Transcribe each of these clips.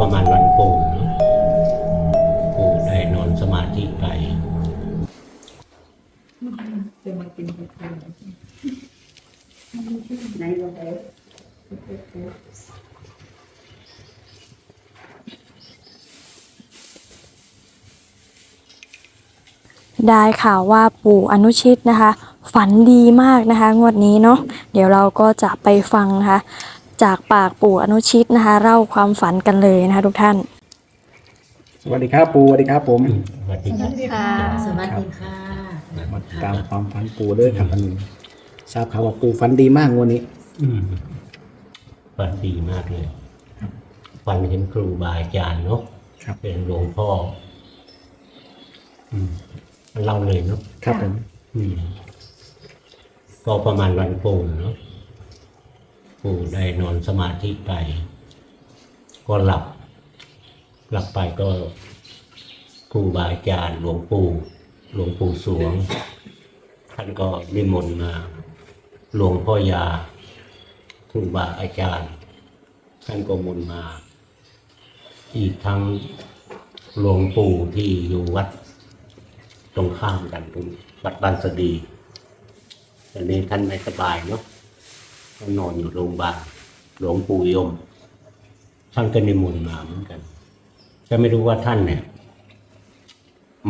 ประมาณวันปู่ปู่ได้นอนสมาธิไปจะมากินกาแฟไหนบ่ได้ได้ข่าวว่าปู่อนุชิตนะคะ ฝันดีมากนะคะ งวดนี้เนาะเดี๋ยวเราก็จะไปฟังนะคะ จากปากปู่อนุชิตนะคะเล่าความฝันกันเลยนะคะทุกท่าน สวัสดีครับปูสวัสดีครับผมสวัสดีครับค่ะสวัสดีค่ะมาติดตามความฝันปูด้วยครับอันนี้ทราบข่าวว่าปูฝันดีมากงวันนี้อืมฝันดีมากเลยฝันเห็นครูบาอาจารย์เนาะครับเป็นหลวงพ่ออืมเล่าเลยเนาะครับผมอืมก็ประมาณวันปู่เนาะ ปู่ได้นอนสมาธิไป ก็หลับ หลับไปก็ครูบาอาจารย์หลวงปู่หลวงปู่สวง ท่านก็นิมนต์มาหลวงพ่อยาครูบาอาจารย์ ท่านก็มนมา อีกทั้งหลวงปู่ที่อยู่วัดตรงข้ามกันตรงวัดบางสะดีตอนนี้ท่านไม่สบายเนาะ นนอนอยู่โรงพยาบาลหลวงปู่ยม ท่านก็นิมนต์มาเหมือนกันแต่ไม่รู้ว่าท่านเนี่ย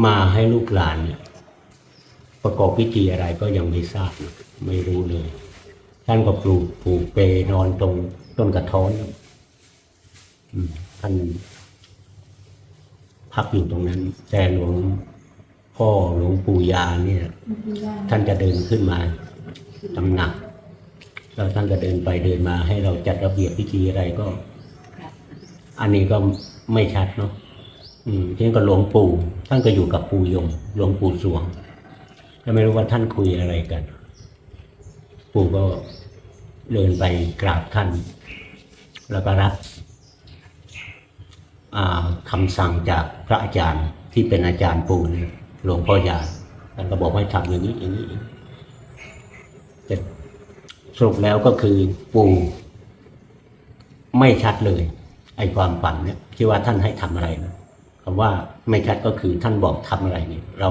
มาให้ลูกหลานเนี่ย ประกอบพิธีอะไรก็ยังไม่ทราบนะไม่รู้เลย ท่านก็ปลูกปลูกเปรนอนตรงต้นกระท้อนอืมท่านพักอยู่ตรงนั้น แต่หลวงพ่อหลวงปู่ยาเนี่ย ท่านจะเดินขึ้นมาตำหนัก แล้วท่านก็เดินไปเดินมาให้เราจัดระเบียบพิธีอะไรก็ อันนี้ก็ไม่ชัดเนาะอืมที่ก็หลวงปู่ท่านก็อยู่กับปู่ยมหลวงปู่สวงแต่ไม่รู้ว่าท่านคุยอะไรกัน ปู่ก็เดินไปกราบท่าน แล้วก็รับอ่าคำสั่งจากพระอาจารย์ที่เป็นอาจารย์ปู่เนี่ยหลวงพ่อยาท่านก็บอกให้ทำอย่างนี้อย่างนี้แต่ สรุปแล้วก็คือปู่ไม่ชัดเลย ไอความฝันเนี่ยที่ว่าท่านให้ทำอะไรนะคำว่าไม่ชัดก็คือท่านบอกทำอะไรเนี่ยเรา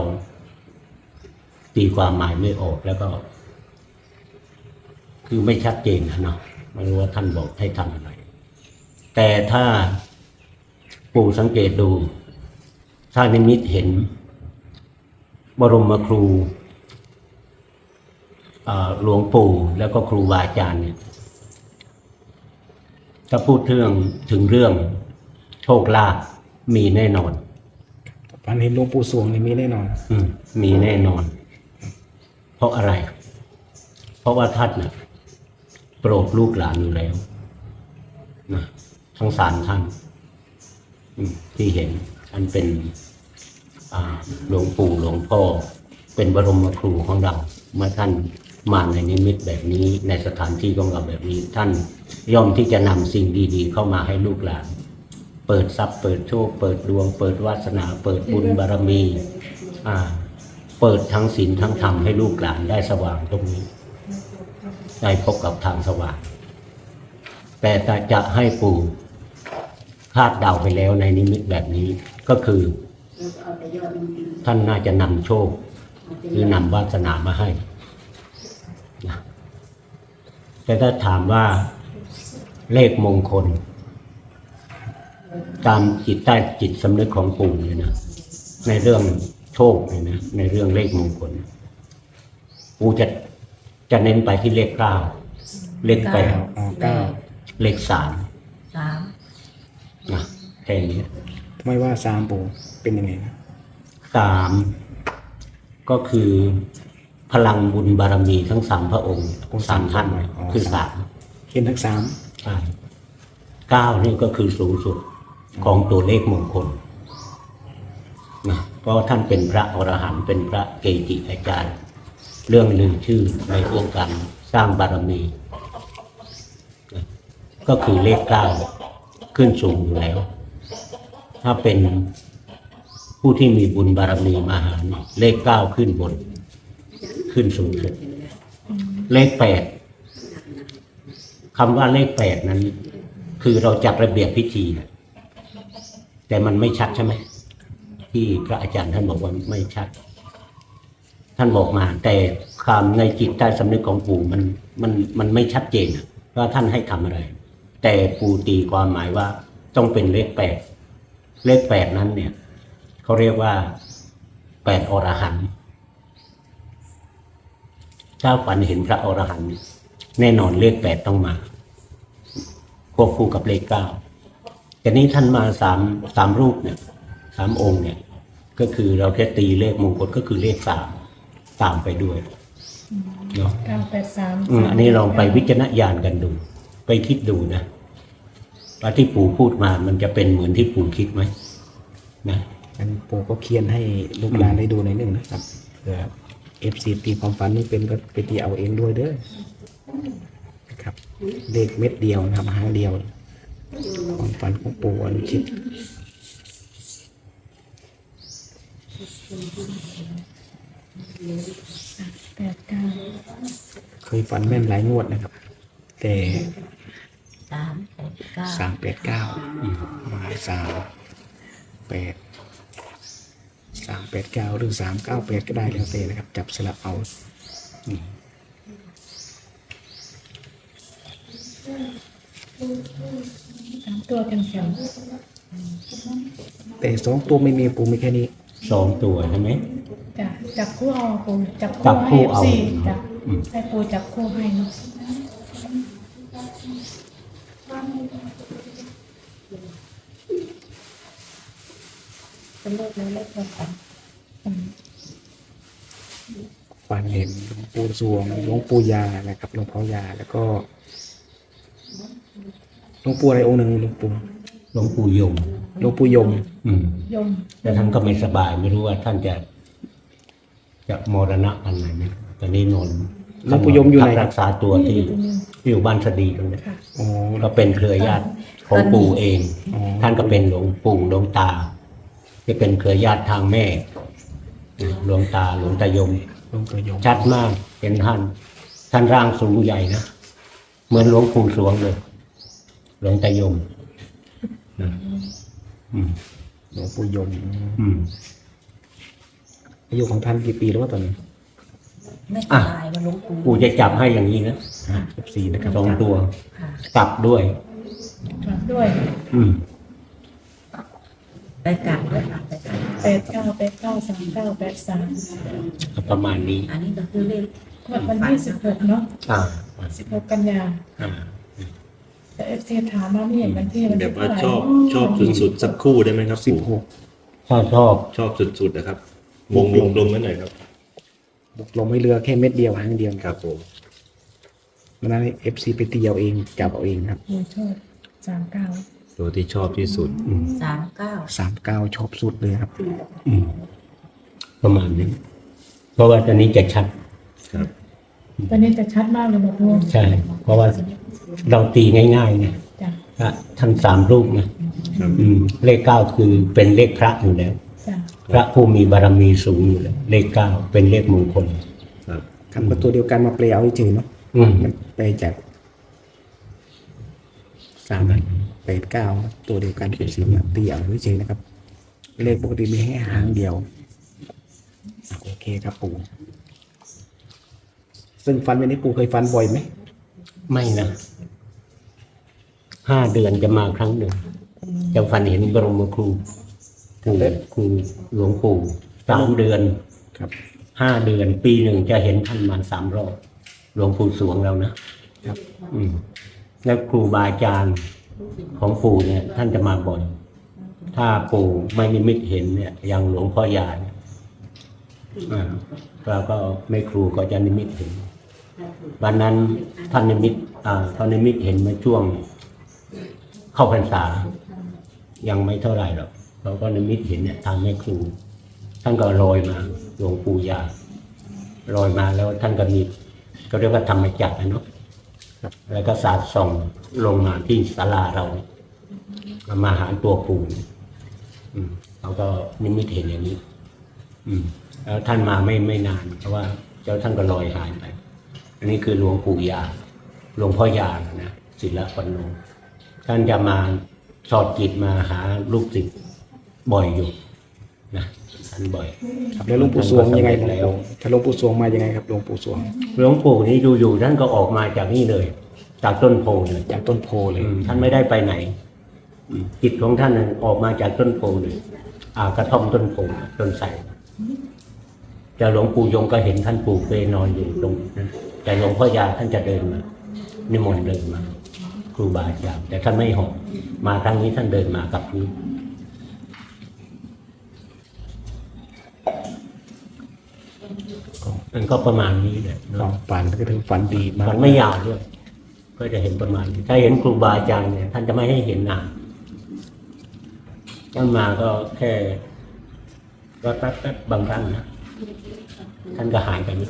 ตีความหมายไม่ออกแล้วก็ คือไม่ชัดเจนนะเนาะไม่รู้ว่าท่านบอกให้ทำอะไร แต่ถ้าปู่สังเกตดูถ้านิมิตเห็น บรมครู หลวงปู่แล้วก็ครูบาอาจารย์เนี่ยถ้าพูดเรื่องถึงเรื่องโชคลาภมีแน่นอน ฝันเห็นหลวงปู่สวงนี่มีแน่นอน อืมมีแน่นอน เพราะอะไร เพราะว่าท่านน่ะโปรดลูกหลานอยู่แล้วนะทั้งสารท่านอืมที่เห็นท่านเป็นอ่าหลวงปู่หลวงพ่อ เป็นบรมครูของเรา เมื่อท่าน มาในนิมิตแบบนี้ในสถานที่ของเราแบบนี้ ท่านย่อมที่จะนำสิ่งดีๆ เข้ามาให้ลูกหลาน เปิดทรัพย์เปิดโชค เปิดดวง เปิดวาสนา เปิดบุญบารมีอ่าเปิดทั้งศีลทั้งธรรมให้ลูกหลานได้สว่างตรงนี้ได้พบกับทางสว่าง แต่จะให้ปู่คาดเดาไปแล้วในนิมิตแบบนี้ก็คือ ท่านน่าจะนำโชคหรือนำวาสนามาให้ แต่ถ้าถามว่าเลขมงคล ตามจิตใต้จิตสำนึกของปู่เนี่ยนะในเรื่องโชคเนี่ยนะในเรื่องเลขมงคล ปู่จะจะเน้นไปที่เลขเก้าเลขแปดอ๋อเก้าเลขสามสามนะแค่นี้ทำไมว่าสามปูเป็นยังไงนะสามก็คือ พลังบุญบารมีทั้งสามพระองค์สามท่านคือสามเห็นทั้งสามใช่เก้านี่ก็คือสูงสุดของตัวเลขมงคลนะเพราะว่าท่านเป็นพระอรหันต์เป็นพระเกจิอาจารย์ เรื่องลือชื่อในเรื่องการสร้างบารมีนะก็คือเลขเก้าขึ้นสูงอยู่แล้ว ถ้าเป็นผู้ที่มีบุญบารมีมหาศาลเลขเก้าขึ้นบน ขึ้นสูงสุด เลขแปดคำว่าเลขแปดนั้น คือเราจัดระเบียบพิธีแต่มันไม่ชัดใช่ไหมที่พระอาจารย์ท่านบอกว่าไม่ชัด ท่านบอกมา แต่ความในจิตใต้สำนึกของปู่มันมันมันไม่ชัดเจนว่าท่านให้ทำอะไร แต่ปู่ตีความหมายว่าต้องเป็นเลขแปดเลขแปดนั้นเนี่ยเขาเรียกว่าแปดอรหันต์ ถ้าฝันเห็นพระอรหันต์แน่นอนเลขแปดต้องมาควบคู่กับเลขเก้าแต่นี้ท่านมาสามสามรูปเนี่ยสามองค์เนี่ย ก็คือเราแค่ตีเลขมงคลก็คือเลขสามตามไปด้วยเนาะเก้าแปดสามอืมอันนี้ลองไปวิจารณญาณกันดู ไปคิดดูนะว่าที่ปู่พูดมามันจะเป็นเหมือนที่ปู่คิดไหมนะงั้นปู่ก็เขียนให้ลูกหลานได้ดูในอยหนึ่งนะครับเผื่อ เอฟซีตีความฝันนี่เป็นก็ไปตีเอาเองด้วยเด้อนะครับเลขเม็ดเดียวนะครับหางเดียวความฝันของปู่อนุชิตแปดเก้าเคยฝันแม่นหลายงวดนะครับ แต่สามแปดเก้าสามแปดเก้ามาสามแปด สามแปดเก้าหรือสามเก้าแปดก็ได้แล้วแต่นะครับ จับสลับเอาสามตัวกันแข็งแต่สองตัวไม่มีปูมีแค่นี้สองตัวใช่ไหมจับจับคู่เอาปูจับจับคู่คู่ให้เอาสี่จับอืมให้ปูจับคู่ให้เนาะ เป็นเลขนั้นเลขเดียวกันฝันเห็นหลวงปู่สวงหลวงปู่ยานะครับหลวงพ่อยาแล้วก็หลวงปู่อะไรองค์หนึ่งหลวงปู่หลวงปู่ยม หลวงปู่ยม อืม ยมแต่ท่านก็ไม่สบายไม่รู้ว่าท่านจะ จะมรณะอันไหนไหมตอนนี้นอนหลวงปู่ยมอยู่ไหน พักรักษาตัวที่ที่อยู่บ้านสดีตรงนี้ค่ะอ๋อก็เป็นเครือญาติของปู่เอง อ๋อท่านก็เป็นหลวงปู่หลวงตา ที่เป็นเครือญาติทางแม่หลวงตาหลวงตายม หลวงปู่ยมชัดมากเป็นท่าน ท่านร่างสูงใหญ่นะเหมือนหลวงปู่สวงเลย หลวงตายมนะอืมหลวงปู่ยมอืมอายุของท่านกี่ปีแล้ววะตอนนี้ไม่อะตายมันหลวงปู่ปู่จะจับให้อย่างนี้นะสิบสี่นะครับสองตัวค่ะกลับด้วยกลับด้วย อืม ไปกลับด้วยค่ะไปกลับแปดเก้าแปดเก้าสามเก้าแปดสามประมาณนี้อันนี้ก็คือเลขวันวันที่สิบหกเนาะอ่าสิบหกกันยาอ่าแต่เอฟซีถามว่าไม่เห็นวันที่วันแบที่บว่าเท่าไหร่ชอบชอบสุดๆสักครู่ได้ไหมครับสิบปู่หกถ้าชอบชอบสุดๆนะครับวงวงลงไว้หน่อยครับบวกลงไม่เรือแค่เม็ดเดียวหางเดียวครับผมมันนั้นเอฟซีไปตีเอาเองจับเอาเองครับปูชอบสามเก้า ตัวที่ชอบที่สุดสามเก้าสามเก้าชอบสุดเลยครับ อืมประมาณนี้เพราะว่าตอนนี้จะชัด ครับ ตอนนี้จะชัดมากเลยบอกปูใช่เพราะว่า เราตีง่ายๆเนี่ยจ้ะพระท่านสามรูปนะอืม เลขเก้าคือเป็นเลขพระอยู่แล้ว จ้ะพระผู้มีบารมีสูงอยู่แล้วเลขเก้าเป็นเลขมงคล ครับคำกับตัวเดียวกันมาเปลเอาเฉยๆเนาะอืมมันไปจากสาม แปดเก้าตัวเดียวกันเป็นสีมาตีเอาเฉยๆนะครับ เลขปกติมีแค่หางเดียวอะโอเคครับปู่ซึ่งฟันวันนี้ปู่เคยฟันบ่อยไหมไม่นะห้าเดือนจะมาครั้งหนึ่งจะฝันเห็นบรมครูปู่ครูหลวงปู่สามเดือนครับห้าเดือนปีหนึ่งจะเห็นท่านมาสามรอบหลวงปู่สวงเรานะครับ อืมแล้วครูบาอาจารย์ ของปู่เนี่ยท่านจะมาบ่อย ถ้าปู่ไม่นิมิตเห็นเนี่ยอย่างหลวงพ่อยาเนี่ยเราก็ไม่ครูก็จะนิมิตเห็น วันนั้นท่านนิมิตอ่าท่านนิมิตเห็นเมื่อช่วง เข้าพรรษา ยังไม่เท่าไหร่หรอกเราก็นิมิตเห็นเนี่ยทางแม่ครู ท่านก็ลอยมาหลวงปู่ยาลอยมาแล้วท่านก็มีก็เรียกว่าธรรมจักรนะเนาะ แล้วก็สาดส่องลงมาที่ศาลาเรามาหาตัวปู่เขาก็นิมิตเห็นอย่างนี้ อืม แล้วท่านมาไม่ไม่นาน เพราะว่า เจ้าท่านก็ลอยหายไป อันนี้คือหลวงปู่ยาหลวงพ่อยานะศิลปันโนท่านจะมาสอดจิตมาหาลูกศิษย์บ่อยอยู่ นะท่านบ่อยครับแล้วหลวงปู่สวงยังไงหลวงแล้วปู่ถ้าหลวงปู่สวงมายังไงครับหลวงปู่สวงหลวงปู่นี่อยู่ๆท่านก็ออกมาจากนี่เลย จากต้นโพเลยจากต้นโพเลยอืมท่านไม่ได้ไปไหนอืมจิตของท่านนั้นออกมาจากต้นโพเลยอ่ากระท่อมต้นโพต้นไทรแต่หลวงปู่ยงก็เห็นท่านปู่เปนอนอยู่ตรงนั้นแต่หลวงพ่อยาท่านจะเดินมานิมนต์เดินมา ครูบาอาจารย์แต่ท่านไม่หอบมาครั้งนี้ท่านเดินมากับนี้ มันก็ประมาณนี้แหละคเนาะวามฝันก็ถือฝันดีมากมันไม่ยาวด้วยก็จะเห็นประมาณนี้ถ้าเห็นครูบาอาจารย์เนี่ย ท่านจะไม่ให้เห็นนานท่านมาก็แค่ก็แป๊บแป๊บบางครั้งนะท่านก็หายไปนี่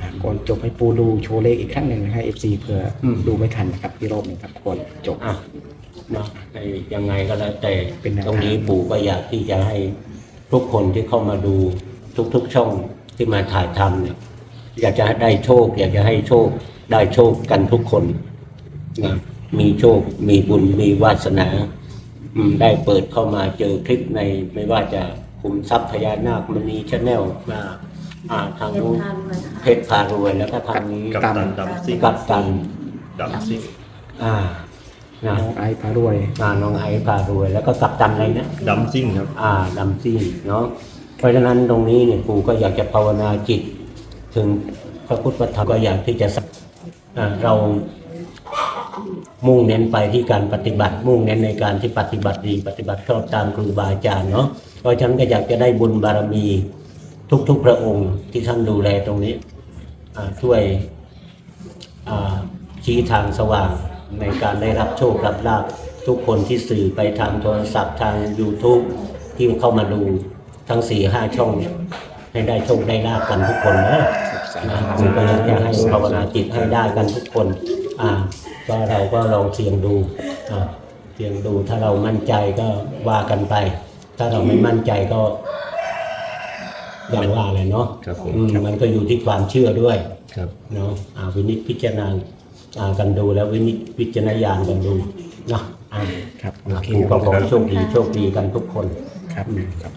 อะก่อนจบให้ปูดูโชว์เลขอีกครั้งหนึ่งให้เอฟซีเผื่ออม ดูไม่ทันนะครับที่รอบหนึงครับก่อนจบ อะเนาะไอ้ยังไงก็แล้วแต่เป็นแนวทาง ตรงนี้ปู่ก็อยากที่จะให้ทุกคนที่เข้ามาดูทุกๆช่อง ที่มาถ่ายทำเนี่ย อยากจะได้โชค อยากจะให้โชคได้โชคกันทุกคนนะมีโชค มีบุญ มีวาสนาอืมได้เปิดเข้ามาเจอคลิปในไม่ว่าจะคุมทรัพย์พญานาคมณีชาแนลมาอ่าทางนู้นเพชรพารวยแล้วก็ทางนี้กับตันดำซิ่งกับตันดำซิ่งอ่านะน้องไอซ์พารวยอ่าน้องไอซ์พารวย แล้วก็กับตันอะไรนะดำซิ่งครับ อ่าดำซี่เนาะ เพราะฉะนั้นตรงนี้เนี่ยปู่ก็อยากจะภาวนาจิต ถึงพระพุทธธรรมก็อยากที่จะเรามุ่งเน้นไปที่การปฏิบัติ มุ่งเน้นในการที่ปฏิบัติดี ปฏิบัติชอบตามครูบาอาจารย์เนาะเพราะฉะนั้นก็อยากจะได้บุญบารมีทุกๆพระองค์ที่ท่านดูแลตรงนี้ช่วยชี้ทางสว่างในการได้รับโชครับลาภทุกคนที่สื่อไปทางโทรศัพท์ทาง YouTube ที่เข้ามาดู ทั้งสี่ห้าช่องเนี่ยให้ได้โชคได้ลาภกันทุกคนนะนะผมก็อยากจะให้ภาวนาจิตให้ได้กันทุกคน อ่า ก็เราก็ลองเสี่ยงดูอ่าเสี่ยงดูถ้าเรามั่นใจก็ว่ากันไป ถ้าเราไม่มั่นใจก็อย่างว่าเลยเนาะครับผม อืมมันก็อยู่ที่ความเชื่อด้วย ครับ เนาะอ่าวินิจพิจารณาอ่ากันดูแล้ววินิจพิจารณญาณกันดูเนาะอ่าครับโออ่าเคครูคก็รับขอให้โชคดีโชคดีกันทุกคน ครับครับ